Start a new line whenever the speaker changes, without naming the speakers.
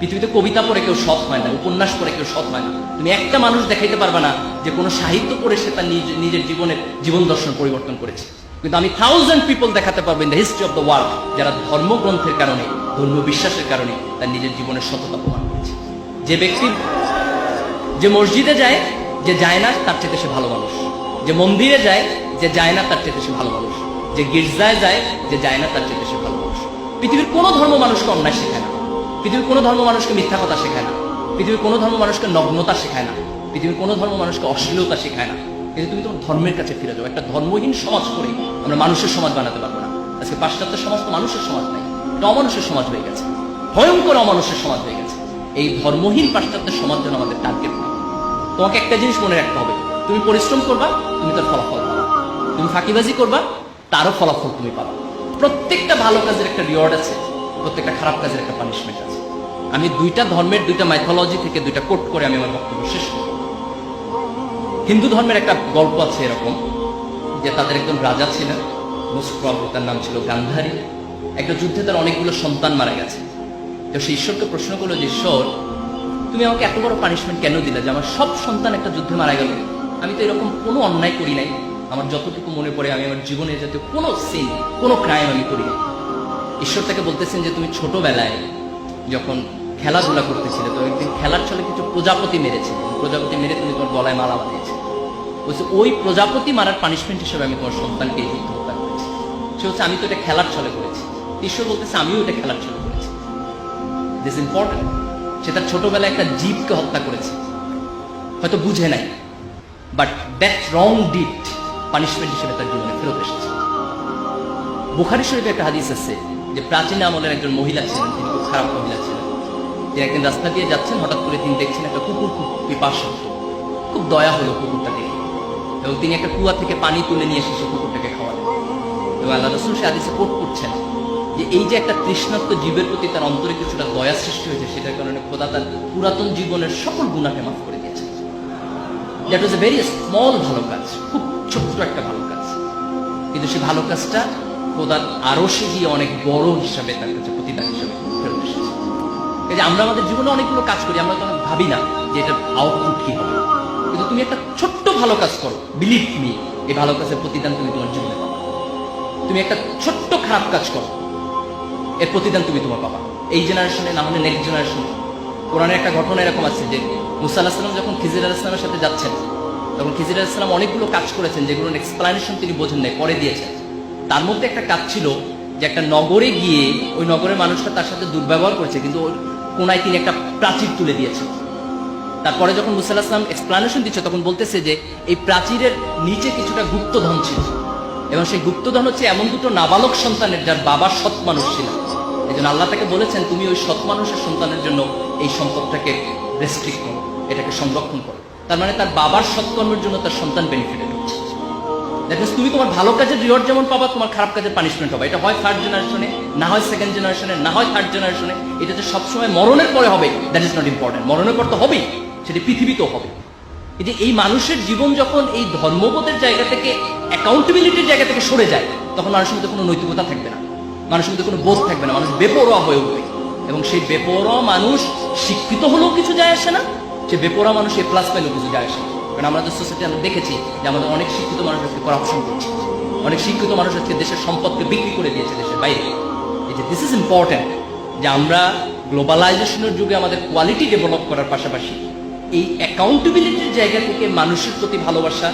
পৃথিবীতে কবিতা পড়ে কেউ সৎ হয় না, উপন্যাস পড়ে কেউ সৎ হয় না। তুমি একটা মানুষ দেখাইতে পারবে না যে কোনো সাহিত্য পড়ে সে তার নিজ- নিজের জীবনের জীবন দর্শন পরিবর্তন করেছে। কিন্তু আমি থাউজেন্ড পিপল দেখাতে পারব in the history of the world যারা ধর্মগ্রন্থের কারণে ধর্মীয় বিশ্বাসের কারণে তার নিজের জীবনের সততা প্রমাণ করেছে। যে ব্যক্তি যে মসজিদে যায়, যে যায় না, তার চেয়ে সে ভালো মানুষ। যে মন্দিরে যায়, যে যায় না, তার চেয়ে সে ভালো মানুষ। যে গির্জায় যায়, যে যায় না, তার চেয়ে সে ভালো মানুষ। পৃথিবীর কোনো ধর্ম মানুষকে অন্যায় শেখায় না। পৃথিবীর কোনো ধর্ম মানুষকে মিথ্যা কথা শেখায় না। পৃথিবীর কোনো ধর্ম মানুষকে নগ্নতা শেখায় না। পৃথিবীর কোনো ধর্ম মানুষকে অশ্লীলতা শেখায় না। কিন্তু তুমি তোমার ধর্মের কাছে ফিরে যাও। একটা ধর্মহীন সমাজ করে আমরা মানুষের সমাজ বানাতে পারব না। আজকে পাশ্চাত্য সমাজ তো মানুষের সমাজ নাই। এটা অমানুষের সমাজ হয়ে গেছে। ভয়ঙ্কর অমানুষের সমাজ হয়ে গেছে। এই ধর্মহীন পাশ্চাত্য সমাজ যেন আমাদের টার্গেট না তোমাকে একটা জিনিস মনে রাখতে হবে। তুমি পরিশ্রম করবা, তুমি তার ফলাফল পাবা। তুমি ফাঁকিবাজি করবা, তারও ফলাফল তুমি পাবা। প্রত্যেকটা ভালো কাজের একটা রিওয়ার্ড আছে। প্রত্যেকটা খারাপ কাজের একটা পানিশমেন্ট আছে। আমি দুইটা ধর্মের দুইটা মাইথোলজি থেকে দুইটা কোট করে আমি আমার বক্তব্য শেষ করব হিন্দু ধর্মের একটা গল্প আছে এরকম, যে তাদের একজন রাজা ছিলেন মোস্ট তার নাম ছিল গান্ধারী। একটা যুদ্ধে তার অনেকগুলো সন্তান মারা গেছে। তো সে ঈশ্বরকে প্রশ্ন করল যে, ঈশ্বর, তুমি আমাকে এত বড় পানিশমেন্ট কেন দিলে? যে আমার সব সন্তান একটা যুদ্ধে মারা গেল। আমি তো এরকম কোনো অন্যায় করি নাই। আমার যতটুকু মনে পড়ে, আমি আমার জীবনে যাতে কোনো সিন কোনো ক্রাইম আমি করি নাই। ঈশ্বর তাকে বলতেছেন যে তুমি ছোটবেলায় যখন খেলাধুলা করতেছিলে, তো একদিন খেলার ছলে কিছু প্রজাপতি মেরেছে। প্রজাপতি মেরে তুমি তোমার গলায় মালা বানিয়েছে বলছে, ওই প্রজাপতি মারার পানিশমেন্ট হিসেবে আমি তোমার সন্তানকে এই যুদ্ধ হত্যা করেছি। সে হচ্ছে আমি তো এটা খেলার ছলে করেছি। ঈশ্বর বলতেছে, আমিও এটা খেলার ছলে করেছি। দিস ইম্পর্টেন্ট সে তার ছোটবেলায় একটা জীবকে হত্যা করেছে। হয়তো বুঝে নাই but that wrong deed punishment হিসেবে তার জীবনে ফেরত এসেছে। বুখারি শরীফে একটা হাদিস আছে যে প্রাচীন আমলের একজন মহিলা ছিলেন, তিনি খুব খারাপ মহিলা ছিলেন। তিনি একদিন রাস্তা দিয়ে যাচ্ছেন, হঠাৎ করে তিনি দেখছেন একটা কুকুর খুব পিপাসক্ত খুব দয়া হলো কুকুরটা দেখে। এবং তিনি একটা কুয়া থেকে পানি তুলে নিয়ে এসে সে কুকুরটাকে খাওয়ালেন। এবং আল্লাহ রসুল সে হাদিসে কোট করছেন যে, এই যে একটা তৃষ্ণাত্ম জীবের প্রতি তার অন্তরে কিছুটা দয়া সৃষ্টি হয়েছে, সেটার কারণে খোদা তার পুরাতন জীবনের সকল গুণাকে মাফ করে দিয়েছে। That was a very small ভালো কাজ, খুব ছোট্ট একটা ভালো কাজ। কিন্তু সেই ভালো কাজটা খোদার আরও সে গিয়ে অনেক বড় হিসাবে তার কাছে প্রতিদান হিসাবে ফেরত এসেছে। এই যে আমরা আমাদের জীবনে অনেকগুলো কাজ করি, আমরা তো অনেক ভাবি না যে এটার আউটপুট কি হবে। কিন্তু তুমি একটা ছোট্ট ভালো কাজ করো বিলিভ মি এই ভালো কাজের প্রতিদান তুমি তোমার জীবনে পাবা। তুমি একটা ছোট্ট খারাপ কাজ করো, এর প্রতিদান তুমি তোমার পাবা। এই জেনারেশনে না হলে নেক্সট জেনারেশন কোরআনের একটা ঘটনা এরকম আছে যে মুসা আলাহিসাম যখন খিজির আলাহিসামের সাথে যাচ্ছেন, তখন খিজির আলাহিসাম অনেকগুলো কাজ করেছেন যেগুলোর এক্সপ্লানেশন তিনি বোঝেন নাই, পরে দিয়েছেন। তার মধ্যে একটা কাজ ছিল যে একটা নগরে গিয়ে ওই নগরের মানুষটা তার সাথে দুর্ব্যবহার করেছে, কিন্তু ওর কোনায় তিনি একটা প্রাচীর তুলে দিয়েছেন তারপরে যখন মুসা আলাহিসাম এক্সপ্লানেশন দিচ্ছে, তখন বলতেছে যে এই প্রাচীরের নিচে কিছুটা গুপ্তধন ছিল। এবং সেই গুপ্তধন হচ্ছে এমন দুটো নাবালক সন্তানের যার বাবার সৎ মানুষ ছিল। এই জন্য আল্লাহ তাকে বলেছেন, তুমি ওই সৎ মানুষের সন্তানের জন্য এই সম্পদটাকে রেস্ট্রিক্ট করো, এটাকে সংরক্ষণ করো। তার মানে তার বাবার সৎকর্মের জন্য তার সন্তান বেনিফিটেড দ্যাট তুমি তোমার ভালো কাজের রিওয়ার্ড যেমন পাবা, তোমার খারাপ কাজের পানিশমেন্ট হবে। এটা হয় থার্ড জেনারেশনে না হয় সেকেন্ড জেনারেশনে না হয় থার্ড জেনারেশনে এটা যে সবসময় মরণের পরে হবে দ্যাট ইজ নট ইম্পর্টেন্ট মরণের পর তো হবেই, সেটি পৃথিবীতেও হবে। এই যে এই মানুষের জীবন যখন এই ধর্মবোধের জায়গা থেকে অ্যাকাউন্টেবিলিটির জায়গা থেকে সরে যায়, তখন মানুষের মধ্যে কোনো নৈতিকতা থাকবে না। মানুষের মধ্যে কোনো বোধ থাকবে না। মানুষ বেপরোয়া হয়ে উঠবে। এবং সেই বেপরোয়া মানুষ শিক্ষিত হলেও কিছু যায় আসে না সে বেপরোয়া মানুষ এ প্লাস পাইলেও কিছু যায় আসে না। কারণ আমাদের সোসাইটি আমরা দেখেছি যে আমাদের অনেক শিক্ষিত মানুষ আজকে করাপশন করছে। অনেক শিক্ষিত মানুষ আজকে দেশের সম্পদকে বিক্রি করে দিয়েছে দেশের বাইরে। এই যে দিস ইজ ইম্পর্ট্যান্ট যে আমরা গ্লোবালাইজেশনের যুগে আমাদের কোয়ালিটি ডেভেলপ করার পাশাপাশি এই অ্যাকাউন্টেবিলিটির জায়গা থেকে মানুষের প্রতি ভালোবাসা